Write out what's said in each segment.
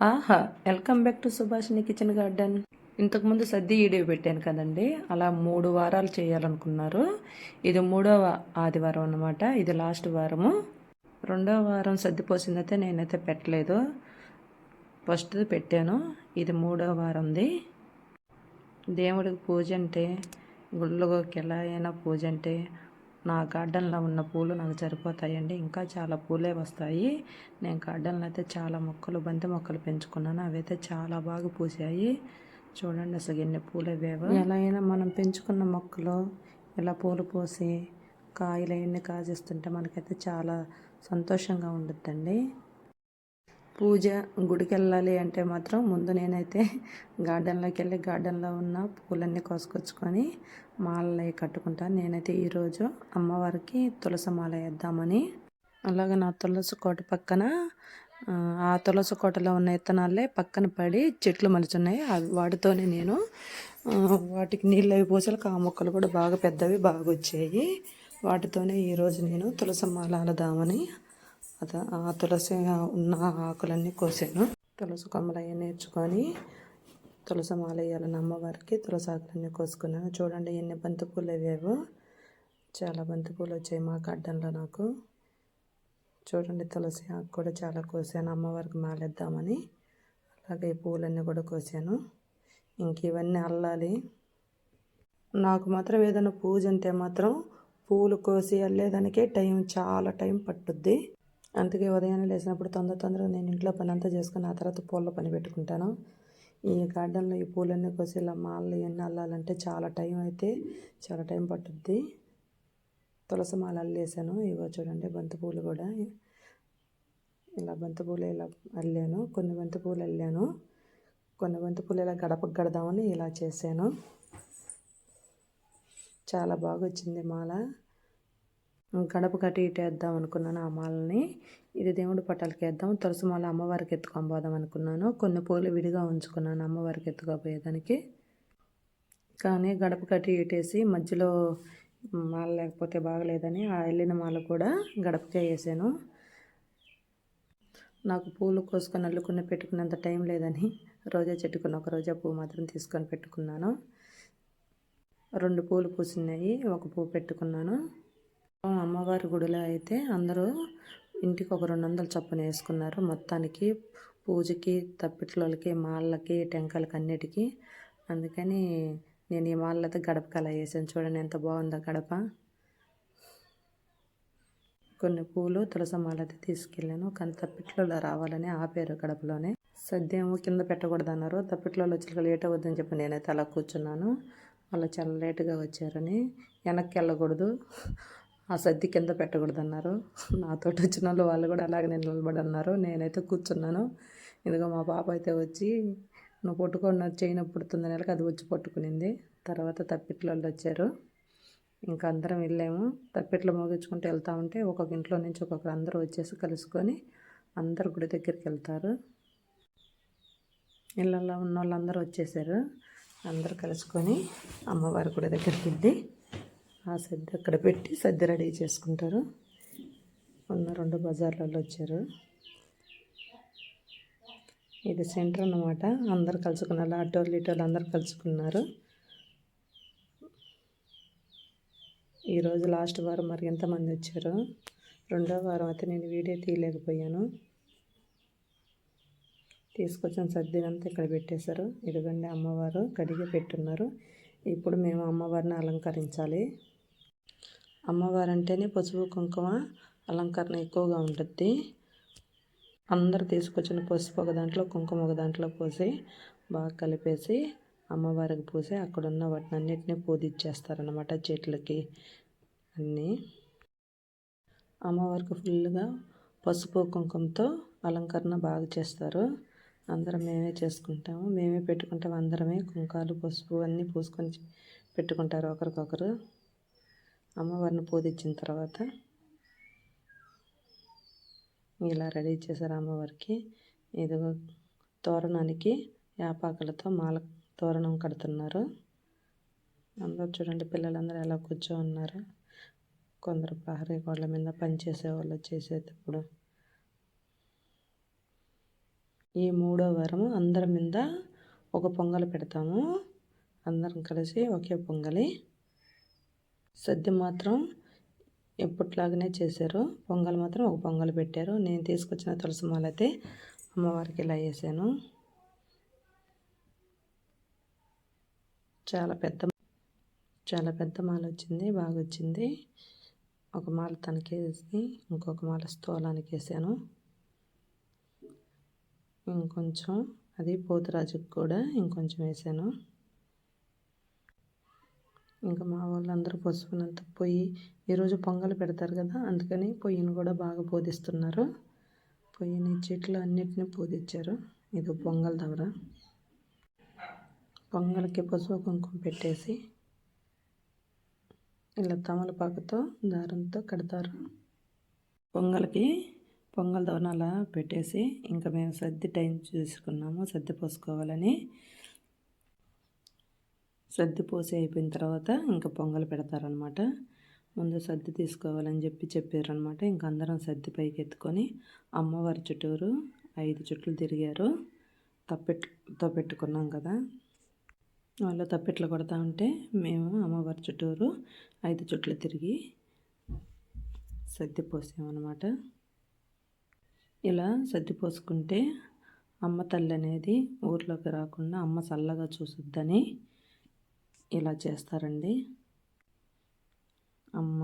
ఆహా welcome back to Subhashini kitchen garden. ఇంతకుముందు సద్ది వీడియో పెట్టాను కదండి. అలా మూడు వారాలు చేయాలనుకున్నారు. ఇది మూడవ ఆదివారం అన్నమాట. ఇది లాస్ట్ వారము. రెండవ వారం సర్ది పోసిందైతే నేనైతే పెట్టలేదు. ఫస్ట్ పెట్టాను. ఇది మూడవ వారంది. దేవుడికి పూజ అంటే గుళ్ళకి ఎలా అయినా పూజ అంటే నా గార్డెన్లో ఉన్న పూలు నాకు సరిపోతాయండి. ఇంకా చాలా పూలే వస్తాయి. నేను గార్డెన్లో అయితే చాలా మొక్కలు బంతి మొక్కలు పెంచుకున్నాను. అవైతే చాలా బాగా పూసాయి. చూడండి అసలు ఎన్ని పూలు అవేవో ఎలా అయినా మనం పెంచుకున్న మొక్కలు ఇలా పూలు పోసి కాయలు అవన్నీ కాజేస్తుంటే మనకైతే చాలా సంతోషంగా ఉండుద్దండి. పూజ గుడికి వెళ్ళాలి అంటే మాత్రం ముందు నేనైతే గార్డెన్లోకి వెళ్ళి గార్డెన్లో ఉన్న పూలన్నీ కోసుకొచ్చుకొని మాలలు కట్టుకుంటాను నేనైతే ఈరోజు అమ్మవారికి తులసి మాల వేద్దామని. అలాగే నా తులసి కోట పక్కన ఆ తులసి కోటలో ఉన్న విత్తనాలే పక్కన పడి చెట్లు మలుచున్నాయి. అవి వాటితోనే నేను వాటికి నీళ్ళు అవి పోసలకు ఆ మొక్కలు కూడా బాగా పెద్దవి బాగా వచ్చాయి వాటితోనే ఈరోజు నేను తులసి మాల అలదామని అది ఆ తులసి ఉన్న ఆకులన్నీ కోసాను. తులసి కొమ్మలు అవి నేర్చుకొని తులసి మాల వేయాలని అమ్మవారికి తులసి ఆకులన్నీ కోసుకున్నాను. చూడండి ఎన్ని బంతిపూలు అవేవో చాలా బంతిపూలు వచ్చాయి మా గార్డెన్లో నాకు. చూడండి తులసి ఆకు కూడా చాలా కోసాను. అమ్మవారికి మాలేద్దామని అలాగే పూలన్నీ కూడా కోసాను. ఇంక ఇవన్నీ అల్లాలి. నాకు మాత్రం ఏదైనా పూజ అంటే మాత్రం పూలు కోసి వెళ్ళేదానికే టైం చాలా టైం పట్టుద్ది. అందుకే ఉదయాన్నే లేచినప్పుడు తొందర తొందరగా నేను ఇంట్లో పని అంతా చేసుకుని ఆ తర్వాత పూల పని పెట్టుకుంటాను. ఈ గార్డెన్లో ఈ పూలన్నీ కోసి ఇలా మాలలు ఇవన్నీ అల్లాలంటే చాలా టైం అయితే చాలా టైం పట్టుద్ది. తులసి మాల అల్లేసాను ఇవో చూడండి బంతిపూలు కూడా. ఇలా బంతిపూలు ఇలా అల్లాను. కొన్ని బంతిపూలు అల్లాను. కొన్ని బంతిపూలు ఇలా గడపకు గడదామని ఇలా చేశాను. చాలా బాగా వచ్చింది మాల. గడప కట్టి ఇటేద్దాం అనుకున్నాను ఆ మాలని. ఇది దేవుడి పట్టాలకి వేద్దాం. తులసి మాల అమ్మవారికి ఎత్తుకొని పోదాం అనుకున్నాను. కొన్ని పూలు విడిగా ఉంచుకున్నాను అమ్మవారికి ఎత్తుకోపోయేదానికి. కానీ గడప కట్టి ఇటేసి మధ్యలో మాల లేకపోతే బాగలేదని ఆ వెళ్ళిన మాల కూడా గడపకే వేసాను. నాకు పూలు కోసుకొని అల్లుకుని పెట్టుకున్నంత టైం లేదని రోజా చెట్టుకున్న ఒక రోజా పువ్వు మాత్రం తీసుకొని పెట్టుకున్నాను. రెండు పూలు పూసినాయి. ఒక పువ్వు పెట్టుకున్నాను. అమ్మవారి గుడిలో అయితే అందరూ ఇంటికి ఒక రెండు వందలు చొప్పున వేసుకున్నారు. మొత్తానికి పూజకి తప్పిట్లకి మాళ్ళకి టెంకాయలకి అన్నిటికీ. అందుకని నేను ఈ మాలతో గడపకి అలా వేసాను. చూడండి ఎంత బాగుందో గడప. కొన్ని పూలు తులస మాల అయితే తీసుకెళ్ళాను. కానీ తప్పిట్లో రావాలని ఆపారు గడపలోనే. సద్యం కింద పెట్టకూడదు అన్నారు తప్పిట్లో వచ్చి లేట్ అవుద్దని చెప్పి నేనైతే అలా కూర్చున్నాను. వాళ్ళు చాలా లేటుగా వచ్చారని వెనక్కి వెళ్ళకూడదు. ఆ సద్ది కింద పెట్టకూడదు అన్నారు వచ్చిన వాళ్ళు వాళ్ళు కూడా అలాగే నేను నిలబడి అన్నారు నేనైతే కూర్చున్నాను. ఇదిగో మా పాప అయితే వచ్చి నువ్వు పట్టుకున్న చైన్ పుడుతుంది నెలకి అది వచ్చి పట్టుకునింది. తర్వాత తప్పిట్లో వచ్చారు. ఇంకా అందరం వెళ్ళాము. తప్పిట్లో మోగించుకుంటూ వెళ్తా ఉంటే ఒక్కొక్క ఇంట్లో నుంచి ఒక్కొక్కరు అందరూ వచ్చేసి కలుసుకొని అందరు గుడి దగ్గరికి వెళ్తారు. ఇళ్ళల్లో ఉన్న వాళ్ళందరూ వచ్చేసారు. అందరూ కలుసుకొని అమ్మవారి గుడి దగ్గరికి వెళ్ళి ఆ సద్ది అక్కడ పెట్టి సద్ది రెడీ చేసుకుంటారు. ఉన్న రెండు బజార్లలో వచ్చారు. ఇది సెంటర్ అన్నమాట. అందరు కలుసుకున్నారు. ఆటోలు ఇటోలు అందరు కలుసుకున్నారు. ఈరోజు లాస్ట్ వారం మరి ఎంతమంది వచ్చారు? రెండో వారం అయితే నేను వీడియో తీయలేకపోయాను. తీసుకొచ్చిన సర్దినంతా ఇక్కడ పెట్టేశారు. ఇదిగోండి అమ్మవారు కడిగి పెట్టున్నారు. ఇప్పుడు మేము అమ్మవారిని అలంకరించాలి. అమ్మవారు అంటేనే పసుపు కుంకుమ అలంకరణ ఎక్కువగా ఉంటుంది. అందరు తీసుకొచ్చిన పసుపు ఒక దాంట్లో కుంకుమ ఒక దాంట్లో పోసి బాగా కలిపేసి అమ్మవారికి పూసి అక్కడున్న వాటిని అన్నిటినీ పూజిచ్చేస్తారనమాట చెట్లకి అన్నీ. అమ్మవారికి ఫుల్గా పసుపు కుంకుమతో అలంకరణ బాగా చేస్తారు. అందరం మేమే చేసుకుంటాము. మేమే పెట్టుకుంటాం. అందరమే కుంకాలు పసుపు అన్నీ పూసుకొని పెట్టుకుంటారు ఒకరికొకరు. అమ్మవారిని పూజించిన తర్వాత ఇలా రెడీ చేశారు అమ్మవారికి. ఇదిగో తోరణానికి యాపాకులతో మాల తోరణం కడుతున్నారు. అందరూ చూడండి పిల్లలందరూ ఎలా కూర్చో ఉన్నారు. కొందరు ప్రహరీ గోడల మీద పనిచేసే వాళ్ళు చేసేటప్పుడు. ఈ మూడో వారము అందరి మీద ఒక పొంగలి పెడతాము. అందరం కలిసి ఒకే పొంగలి. సద్య మాత్రం ఎప్పట్లాగానే చేశారు. పొంగల్ మాత్రం ఒక పొంగల్ పెట్టారు. నేను తీసుకొచ్చిన తులసి మాల అయితే అమ్మవారికి ఇలా వేసాను. చాలా పెద్ద చాలా పెద్ద మాల వచ్చింది బాగా వచ్చింది. ఒక మాల తనకేసి ఇంకొక మాల స్థూలానికి వేసాను. ఇంకొంచెం అది పోతురాజుకి కూడా ఇంకొంచెం వేసాను. ఇంకా మా వాళ్ళందరూ పసుపునంత పొయ్యి ఈరోజు పొంగలు పెడతారు కదా అందుకని పొయ్యిని కూడా బాగా పోదిస్తున్నారు. పొయ్యిని చెట్లు అన్నిటిని పోదిచ్చారు. ఇది పొంగల్ దవర. పొంగల్కి పసుపు కుంకుమ పెట్టేసి ఇలా తమలపాకుతో దారంతో కడతారు. పొంగల్కి పొంగల్ దవన అలా పెట్టేసి ఇంకా మేము సర్ది టైం చూసుకున్నాము సర్ది పోసుకోవాలని. సర్ది పోసి అయిపోయిన తర్వాత ఇంకా పొంగల్ పెడతారనమాట ముందు సర్ది తీసుకోవాలని చెప్పి చెప్పారనమాట ఇంక అందరం సర్ది పైకి ఎత్తుకొని అమ్మవారి చుట్టూరు ఐదు చుట్లు తిరిగారు. తప్పెట్తో పెట్టుకున్నాం కదా. వాళ్ళు తప్పెట్లు కొడతా ఉంటే మేము అమ్మవారి చుట్టూరు ఐదు చుట్లు తిరిగి సర్ది పోసామన్నమాట. ఇలా సర్దిపోసుకుంటే అమ్మ తల్లి అనేది ఊర్లోకి రాకుండా అమ్మ చల్లగా చూసుద్దని ఇలా చేస్తారండి. అమ్మ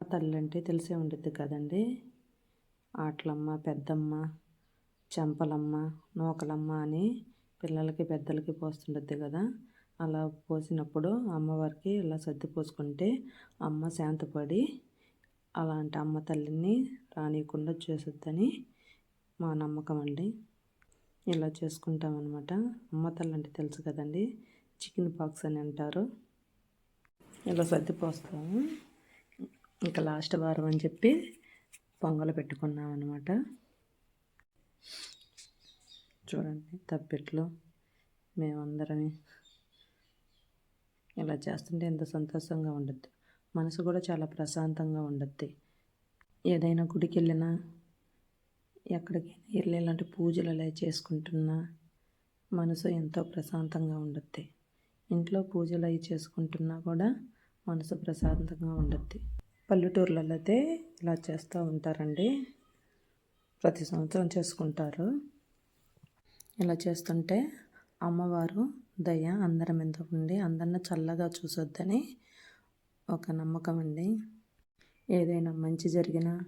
తల్లి అంటే తెలిసే ఉంటుంది కదండి. ఆటలమ్మ పెద్దమ్మ చెంపలమ్మ నూకలమ్మ అని పిల్లలకి పెద్దలకి పోస్తుంటుంది కదా. అలా పోసినప్పుడు అమ్మవారికి ఇలా సర్ది పోసుకుంటే అమ్మ శాంతపడి అలాంటి అమ్మ తల్లిని రానియకుండా చేసొద్దని మా నమ్మకం అండి. ఇలా చేసుకుంటామన్నమాట. అమ్మ తల్లి అంటే తెలుసు కదండి. చికెన్ పాక్స్ అని అంటారు. ఇలా సర్దిపోస్తాము. ఇంకా లాస్ట్ వారం అని చెప్పి పొంగలు పెట్టుకున్నాం అనమాట చూడండి తప్పెట్లు మేమందరం ఇలా చేస్తుంటే ఎంత సంతోషంగా ఉండద్దు. మనసు కూడా చాలా ప్రశాంతంగా ఉండద్ది. ఏదైనా గుడికి వెళ్ళినా ఎక్కడికైనా వెళ్ళి ఇలాంటి పూజలు అలా చేసుకుంటున్నా మనసు ఎంతో ప్రశాంతంగా ఉండద్ది. ఇంట్లో పూజలు అవి చేసుకుంటున్నా కూడా మనసు ప్రశాంతంగా ఉండద్ది. పల్లెటూర్లలో అయితే ఇలా చేస్తూ ఉంటారండి. ప్రతి సంవత్సరం చేసుకుంటారు. ఇలా చేస్తుంటే అమ్మవారు దయ అందరం మీద ఉండి అందరిని చల్లగా చూసొద్దని ఒక నమ్మకం అండి. ఏదైనా మంచి జరిగినా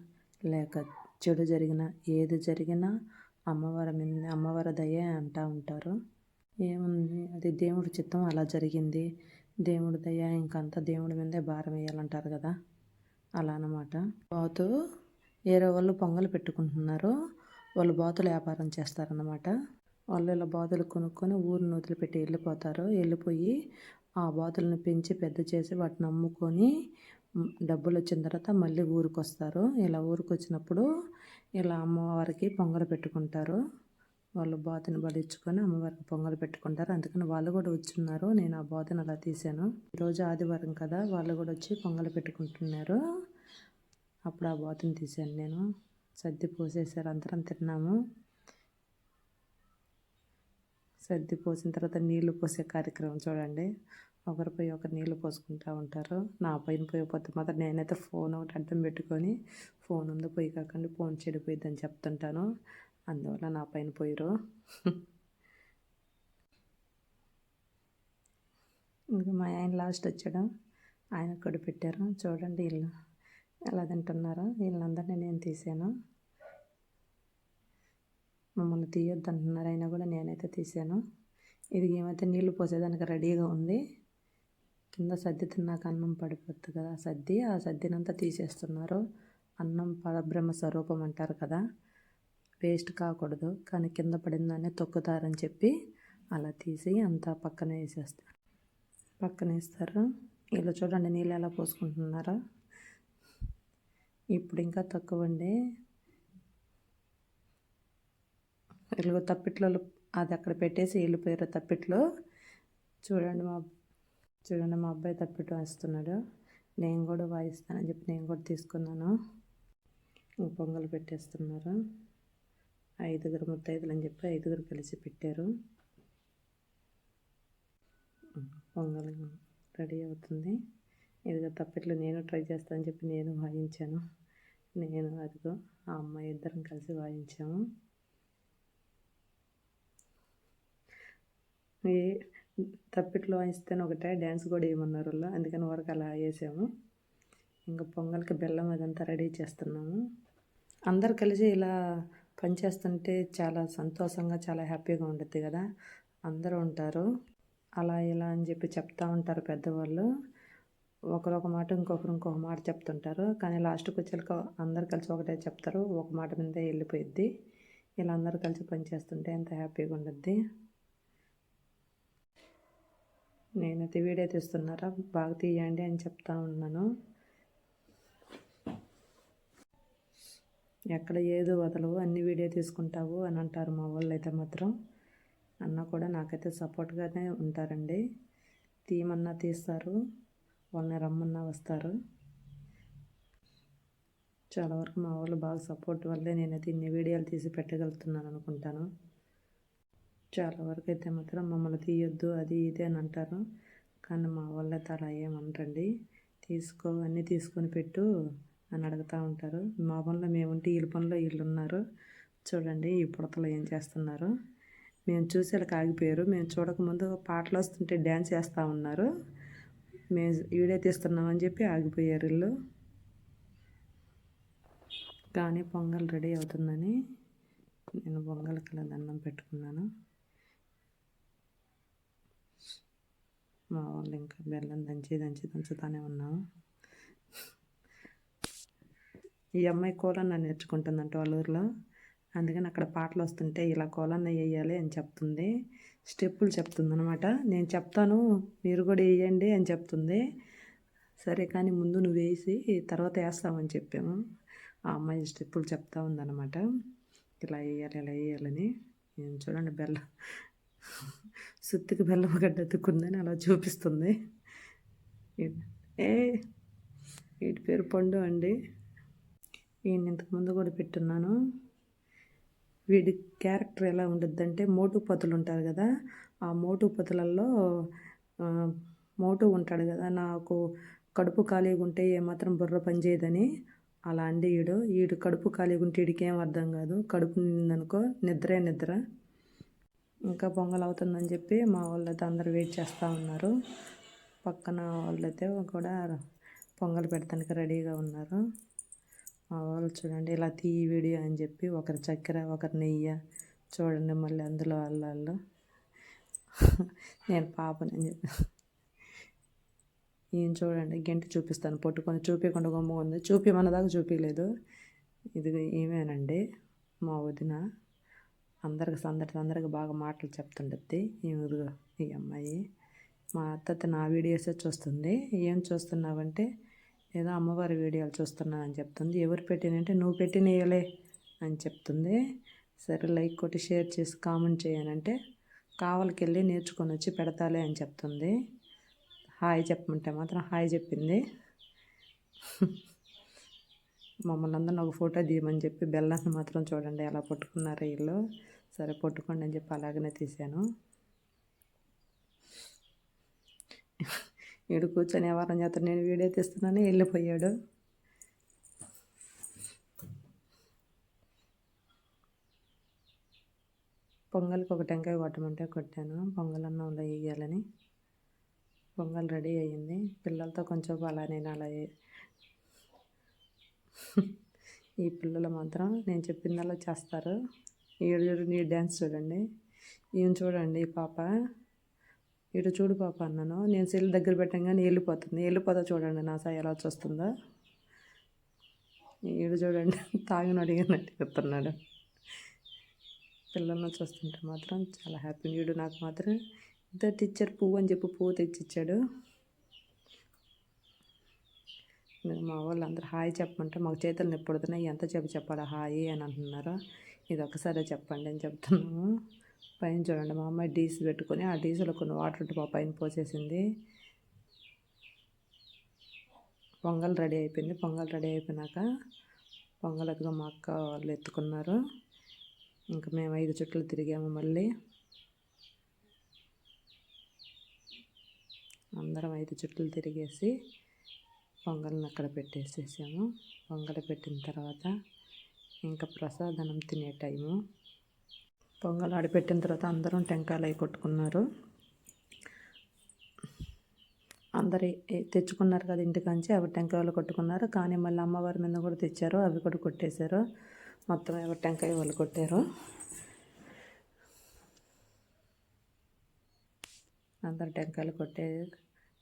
లేక చెడు జరిగినా ఏది జరిగినా అమ్మవారి మీద అమ్మవారి దయ అంటూ ఉంటారు. ఏముంది? అది దేవుడి చిత్తం అలా జరిగింది. దేవుడి దయ ఇంకంతా దేవుడి మీదే భారం వేయాలంటారు కదా. అలా అనమాట బాతు వేరే వాళ్ళు పొంగలు పెట్టుకుంటున్నారు. వాళ్ళు బాతులు వ్యాపారం చేస్తారన్నమాట. వాళ్ళు ఇలా బాతులు కొనుక్కొని ఊరిని వదిలిపెట్టి వెళ్ళిపోతారు. వెళ్ళిపోయి ఆ బాతులను పెంచి పెద్ద చేసి వాటిని అమ్ముకొని డబ్బులు వచ్చిన తర్వాత మళ్ళీ ఊరికి వస్తారు ఇలా ఊరికి వచ్చినప్పుడు ఇలా అమ్మవారికి పొంగలు పెట్టుకుంటారు. వాళ్ళు బాతుని బలిచ్చుకొని అమ్మవారికి పొంగలు పెట్టుకుంటారు. అందుకని వాళ్ళు కూడా వచ్చున్నారు. నేను ఆ బాతుని అలా తీశాను. ఈరోజు ఆదివారం కదా వాళ్ళు కూడా వచ్చి పొంగలు పెట్టుకుంటున్నారు. అప్పుడు ఆ బాతుని తీశాను నేను. సర్ది పోసేసారు అందరం తిన్నాము. సర్ది పోసిన తర్వాత నీళ్ళు పోసే కార్యక్రమం చూడండి. ఒకరిపై పోయి ఒకరు నీళ్ళు పోసుకుంటూ ఉంటారు. నా పైన పోయిపోతే మాత్రం నేనైతే ఫోన్ ఒకటి అడ్డం పెట్టుకొని ఫోన్ ఉంది పోయి కాకండి ఫోన్ చెడిపోయిద్దని చెప్తుంటాను. అందువల్ల నా పైన పోయిరు ఇంకా మా ఆయన లాస్ట్ వచ్చాడు. ఆయన కూడా పెట్టారు. చూడండి వీళ్ళు ఎలా తింటున్నారు. వీళ్ళందరినీ నేను తీసాను. మమ్మల్ని తీయొద్దు అంటున్నారు అయినా కూడా నేనైతే తీసాను ఇది ఏమైతే నీళ్ళు పోసేదానికి రెడీగా ఉంది కింద సర్ది నాకు అన్నం పడిపోద్ది కదా సర్ది. ఆ సర్దినంతా తీసేస్తున్నారు. అన్నం పరబ్రహ్మ స్వరూపం అంటారు కదా వేస్ట్ కాకూడదు కానీ కింద పడిందాన్ని తొక్కుతారని చెప్పి అలా తీసి అంతా పక్కన వేసేస్తారు పక్కన వేస్తారు. వీళ్ళు చూడండి నీళ్ళు ఎలా పోసుకుంటున్నారో. ఇప్పుడు ఇంకా తక్కువ అండి వీళ్ళు తప్పిట్లో అది అక్కడ పెట్టేసి వెళ్ళిపోయారు తప్పిట్లో. చూడండి మా చూడండి మా అబ్బాయి తప్పిట్టు వేస్తున్నాడు. నేను కూడా వాయిస్తానని చెప్పి నేను కూడా తీసుకున్నాను. పొంగల్ పెట్టేస్తున్నారు. ఐదుగురు ముత్తైదులు అని చెప్పి ఐదుగురు కలిసి పెట్టారు. పొంగల్ రెడీ అవుతుంది. ఇదిగో తప్పిట్లు నేను ట్రై చేస్తానని చెప్పి నేను వాయించాను. నేను అదిగో ఆ అమ్మాయి ఇద్దరం కలిసి వాయించాము. తప్పిట్లో ఇస్తేనే ఒకటే డ్యాన్స్ కూడా ఏమన్నారు వాళ్ళు. అందుకని వరకు అలా వేసాము. ఇంకా పొంగల్కి బెల్లం అదంతా రెడీ చేస్తున్నాము. అందరు కలిసి ఇలా పనిచేస్తుంటే చాలా సంతోషంగా చాలా హ్యాపీగా ఉంటుంది కదా. అందరూ ఉంటారు. అలా ఇలా అని చెప్పి చెప్తా ఉంటారు పెద్దవాళ్ళు. ఒకరు ఒక మాట ఇంకొకరు ఇంకొక మాట చెప్తుంటారు. కానీ లాస్ట్కి వచ్చేక అందరు కలిసి ఒకటే చెప్తారు. ఒక మాట మీదే వెళ్ళిపోయిద్ది. ఇలా అందరూ కలిసి పనిచేస్తుంటే ఎంత హ్యాపీగా ఉండద్ది. నేనైతే వీడియో తీస్తున్నారా? బాగా తీయండి అని చెప్తా ఉన్నాను. ఎక్కడ ఏదో వదలవు అన్ని వీడియో తీసుకుంటావు అని అంటారు మా వాళ్ళు అయితే మాత్రం. అన్న కూడా నాకైతే సపోర్ట్గానే ఉంటారండి. తీయమన్నా తీస్తారు వాళ్ళని రమ్మన్నా వస్తారు. చాలా వరకు మా వాళ్ళు బాగా సపోర్ట్ వల్లే నేనైతే ఇన్ని వీడియోలు తీసి పెట్టగలుగుతున్నాను అనుకుంటాను. చాలా వరకు అయితే మాత్రం మమ్మల్ని తీయొద్దు అది ఇది అని అంటారు. కానీ మా వాళ్ళైతే అలా ఏమనరండి తీసుకో అన్నీ తీసుకొని పెట్టు అని అడుగుతూ ఉంటారు. మా పనిలో మేము ఉంటే వీళ్ళ పనిలో వీళ్ళు ఉన్నారు. చూడండి ఈ పుడతలో ఏం చేస్తున్నారు. మేము చూసేలకు ఆగిపోయారు. మేము చూడకముందు పాటలు వస్తుంటే డ్యాన్స్ చేస్తూ ఉన్నారు. మేము వీడియో తీస్తున్నామని చెప్పి ఆగిపోయారు వీళ్ళు. కానీ పొంగల్ రెడీ అవుతుందని నేను పొంగల్కి దండం పెట్టుకున్నాను. మా వాళ్ళు ఇంకా బెల్లం దంచి దంచి దంచుతానే ఉన్నాము ఈ అమ్మాయి కోలన్న నేర్చుకుంటుందంట వాళ్ళ ఊర్లో. అందుకని అక్కడ పాటలు వస్తుంటే ఇలా కోలన్న వేయాలి అని చెప్తుంది. స్టెప్పులు చెప్తుంది అనమాట నేను చెప్తాను మీరు కూడా వేయండి అని చెప్తుంది. సరే కానీ ముందు నువ్వు వేసి తర్వాత వేస్తామని చెప్పాము. ఆ అమ్మాయి స్టెప్పులు చెప్తా ఉందన్నమాట. ఇలా వేయాలి ఇలా వేయాలని. నేను చూడండి బెల్లం. సుత్తికి బెల్లం గడ్డ అలా చూపిస్తుంది. ఏ వీటి పేరు పండు అండి. ఈయన ఇంతకుముందు కూడా పెట్టున్నాను. వీడి క్యారెక్టర్ ఎలా ఉంటుందంటే మోటు పతులు ఉంటారు కదా ఆ మోటు పతులలో మోటు ఉంటాడు కదా నాకు కడుపు ఖాళీగా ఉంటే ఏమాత్రం బుర్ర పనిచేయదని అలా అండి ఈడు. ఈడు కడుపు ఖాళీగా ఉంటే వీడికి ఏం అర్థం కాదు. కడుపు నిందనుకో నిద్రే నిద్ర. ఇంకా పొంగల్ అవుతుందని చెప్పి మా వాళ్ళైతే అందరు వెయిట్ చేస్తూ ఉన్నారు. పక్కన వాళ్ళైతే కూడా పొంగల్ పెడతానికి రెడీగా ఉన్నారు. మా వాళ్ళు చూడండి ఇలా తీ వీడియో అని చెప్పి ఒకరి చక్కెర ఒకరి నెయ్యి చూడండి మళ్ళీ అందులో వాళ్ళు నేను పాపని చెప్పి. ఈయన చూడండి గంట చూపిస్తాను పట్టుకొని చూపించకుండా గొమ్మ ఉంది. చూపించమన్నదాకా చూపించలేదు ఇది ఏమేనండి? మా వదిన. అందరికి సందడి అందరికి బాగా మాటలు చెప్తుండద్ది. ఈమె ఈ అమ్మాయి. మా అత్త నా వీడియోసే చూస్తుంది. ఏం చూస్తున్నావంటే ఏదో అమ్మవారి వీడియోలు చూస్తున్నానని చెప్తుంది. ఎవరు పెట్టినంటే నువ్వు పెట్టినేయలే అని చెప్తుంది. సరే లైక్ కొట్టి షేర్ చేసి కామెంట్ చేయనంటే కావలికెళ్ళి నేర్చుకొని వచ్చి పెడతాలే అని చెప్తుంది. హాయ్ చెప్పమంటే మాత్రం హాయ్ చెప్పింది. మమ్మల్ని అందరిని ఒక ఫోటో తీయమని చెప్పి బెల్లాన్ని మాత్రం చూడండి ఎలా పట్టుకున్నారు వీళ్ళు. సరే పట్టుకోండి అని చెప్పి అలాగనే తీశాను వీడు కూర్చొని ఎవరం చేత నేను వీడియో తీస్తున్నాను వెళ్ళిపోయాడు. పొంగల్కి ఒక టెంకాయ కొట్టమంటే కొట్టాను. పొంగల్ అన్నంలో వేయాలని. పొంగల్ రెడీ అయ్యింది. పిల్లలతో కొంచెం అలా నేను అలా ఈ పిల్లలు మాత్రం నేను చెప్పిందలో చేస్తారు. ఈడు నీ డ్యాన్స్ చూడండి. ఈయన చూడండి పాప. ఇటు చూడు పాప అన్నాను. నేను సెల్ దగ్గర పెట్టంగానే వెళ్ళిపోతుంది. వెళ్ళిపోతా చూడండి నా సాయి ఎలా చూస్తుందో. ఈడు చూడండి. తాగిన అడిగినట్టు చెప్తున్నాడు. పిల్లలను చూస్తుంటే మాత్రం చాలా హ్యాపీ వీడు నాకు మాత్రం ఇంత టీచర్ పువ్వు అని చెప్పి పువ్వు తెచ్చిచ్చాడు. మా వాళ్ళు అందరూ హాయ్ చెప్పమంటే మాకు చేతులు నొప్పుడుతున్నాయి ఎంత చెప్పి చెప్పాలి? హాయ్ అని అంటున్నారు. ఇది ఒకసారి చెప్పండి అని చెప్తున్నాము పైన చూడండి మా అమ్మాయి డీస్ పెట్టుకొని ఆ డీసులో కొన్ని వాటర్ ఉంటే మా పైన పోసేసింది. పొంగల్ రెడీ అయిపోయింది. పొంగల్ రెడీ అయిపోయినాక పొంగల్ మా అక్క వాళ్ళు ఎత్తుకున్నారు. ఇంకా మేము ఐదు చుట్లు తిరిగాము మళ్ళీ. అందరం ఐదు చుట్లు తిరిగేసి పొంగల్ని అక్కడ పెట్టేసేసాము. పొంగల్ పెట్టిన తర్వాత ఇంకా ప్రసాదనం తినే టైము. పొంగల్ ఆడిపెట్టిన తర్వాత అందరం టెంకాయలు అవి కొట్టుకున్నారు. అందరు తెచ్చుకున్నారు కదా ఇంటికాంచి అవి టెంకాయలు కొట్టుకున్నారు. కానీ మళ్ళీ అమ్మవారి మీద కూడా తెచ్చారు అవి కూడా కొట్టేశారు. మొత్తం ఎవరు టెంకాయ వాళ్ళు కొట్టారు. అందరు టెంకాయలు కొట్టే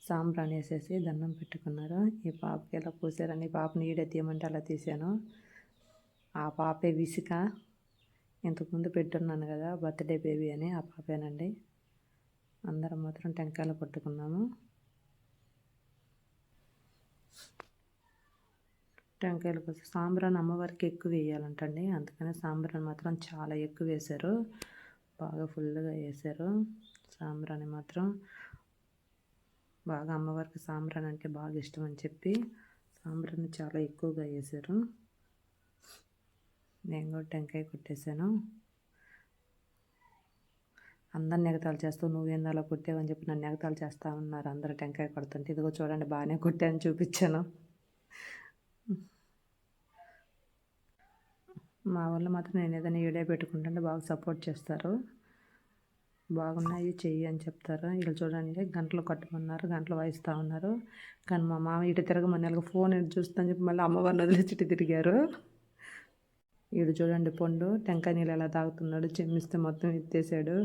సాంబ్రాణి వేసేసి దండం పెట్టుకున్నారు. ఈ పాపకి ఎలా పూసారని పాపని ఈడే తీయమంటే అలా తీశాను. ఆ పాపే విసిక. ఇంతకుముందు పెట్టున్నాను కదా బర్త్డే బేబీ అని ఆ పాపేనండి. అందరం మాత్రం టెంకాయలు పట్టుకున్నాము. టెంకాయలు కోసం సాంబ్రాన్ అమ్మవారికి ఎక్కువ వేయాలంటండి. అందుకని సాంబ్రాన్ మాత్రం చాలా ఎక్కువ వేశారు. బాగా ఫుల్గా వేశారు. సాంబ్రాన్ని మాత్రం బాగా అమ్మవారికి సాంబ్రాన్ అంటే బాగా ఇష్టం అని చెప్పి సాంబ్రాన్ని చాలా ఎక్కువగా వేశారు. నేను కూడా టెంకాయ కొట్టేశాను. అందరు నెగతాలు చేస్తూ నువ్వేందో అలా కొట్టావని చెప్పి నన్ను నెగతాలు చేస్తా ఉన్నారు అందరు టెంకాయ కొడుతుంటే. ఇదిగో చూడండి బాగానే కొట్టాను చూపించాను. మా వాళ్ళు మాత్రం నేను ఏదైనా వీడియో పెట్టుకుంటుంటే బాగా సపోర్ట్ చేస్తారు. బాగున్నాయి చెయ్యి అని చెప్తారు. వీళ్ళు చూడండి గంటలు కట్టుకున్నారు గంటలు వాయిస్తూ ఉన్నారు. కానీ మా మామ ఇటు తిరగమని నెలకు ఫోన్ చూస్తాను చెప్పి మళ్ళీ అమ్మవారిని వదిలేసి ఇటు తిరిగారు. వీడు చూడండి పండు టెంకాయ నీళ్ళు ఎలా తాగుతున్నాడు చెమ్మిస్తే మొత్తం ఎత్తేసాడు.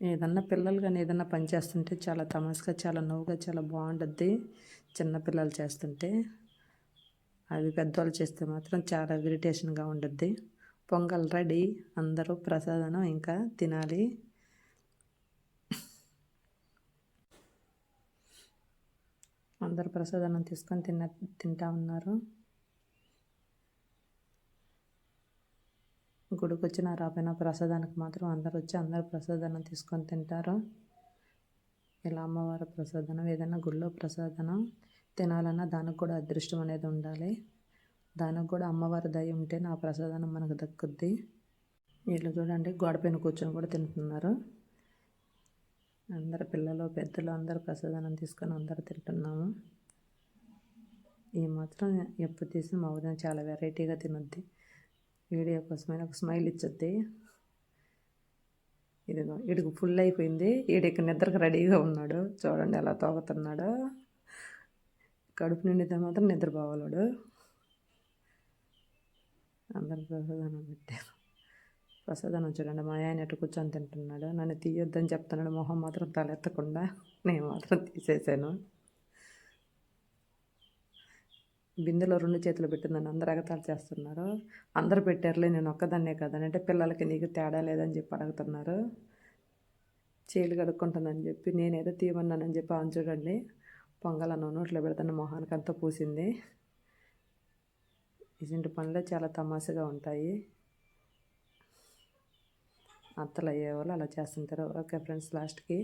ఏదన్నా పిల్లలు కానీ ఏదన్నా పని చేస్తుంటే చాలా తమస్గా చాలా నవ్వుగా చాలా బాగుంటుంది చిన్నపిల్లలు చేస్తుంటే. అవి పెద్దవాళ్ళు చేస్తే మాత్రం చాలా ఇరిటేషన్గా ఉంటుంది పొంగల్ రెడీ అందరూ ప్రసాదం ఇంకా తినాలి. అందరు ప్రసాదం తీసుకొని తిన్న తింటా ఉన్నారు. గుడికి వచ్చిన రాపోయినా ప్రసాదానికి మాత్రం అందరు వచ్చి అందరు ప్రసాదం తీసుకొని తింటారు. ఇలా అమ్మవారి ప్రసాదనం? ఏదైనా గుళ్ళో ప్రసాదనం తినాలన్నా దానికి కూడా అదృష్టం అనేది ఉండాలి. దానికి కూడా అమ్మవారి దయ ఉంటే నా ప్రసాదనం మనకు దక్కుద్ది. వీళ్ళు చూడండి గోడపైన కూర్చొని కూడా తింటున్నారు. అందరు పిల్లలు పెద్దలు అందరు ప్రసాదనం తీసుకొని అందరు తింటున్నాము. ఈ మాత్రం ఎప్పుడు తీసి మా ఉదయం చాలా వెరైటీగా తినొద్ది. వీడియో కోసమైన ఒక స్మైల్ ఇచ్చొద్ది. ఇదిగో వీడికి ఫుల్ అయిపోయింది. ఈడికి నిద్రకు రెడీగా ఉన్నాడు. చూడండి ఎలా తోగుతున్నాడు. కడుపు నిండితే మాత్రం నిద్రపోవాలడు. అందరు ప్రసాదనం పెట్టారు ప్రసాదనం చూడండి మా ఆయన ఎటు కూర్చొని తింటున్నాడు. నన్ను తీయొద్దని చెప్తున్నాడు. మొహం మాత్రం తలెత్తకుండా. నేను మాత్రం తీసేసాను. బిందెలో రెండు చేతులు పెట్టిందని అందరు ఎగతాలు చేస్తున్నారు. అందరు పెట్టారులే నేను ఒక్కదాన్నే కదని. అంటే పిల్లలకి నీకు తేడా లేదని చెప్పి అడుగుతున్నారు. చేలు కడుక్కుంటుందని చెప్పి నేనేదో తీయమన్నానని చెప్పి అని చూడండి. పొంగల్ అన్నం నోట్లో పెడతాను మొహానికి అంతా పూసింది. ఇటువంటి పనులు చాలా తమాషగా ఉంటాయి. అత్తలు అయ్యేవాళ్ళు అలా చేస్తుంటారు. ఓకే ఫ్రెండ్స్ లాస్ట్కి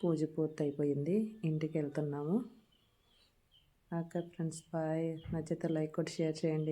పూజ పూర్తి అయిపోయింది ఇంటికి వెళ్తున్నాము. Okay friends bye. నచ్చితే లైక్ కొట్టి షేర్ చేయండి.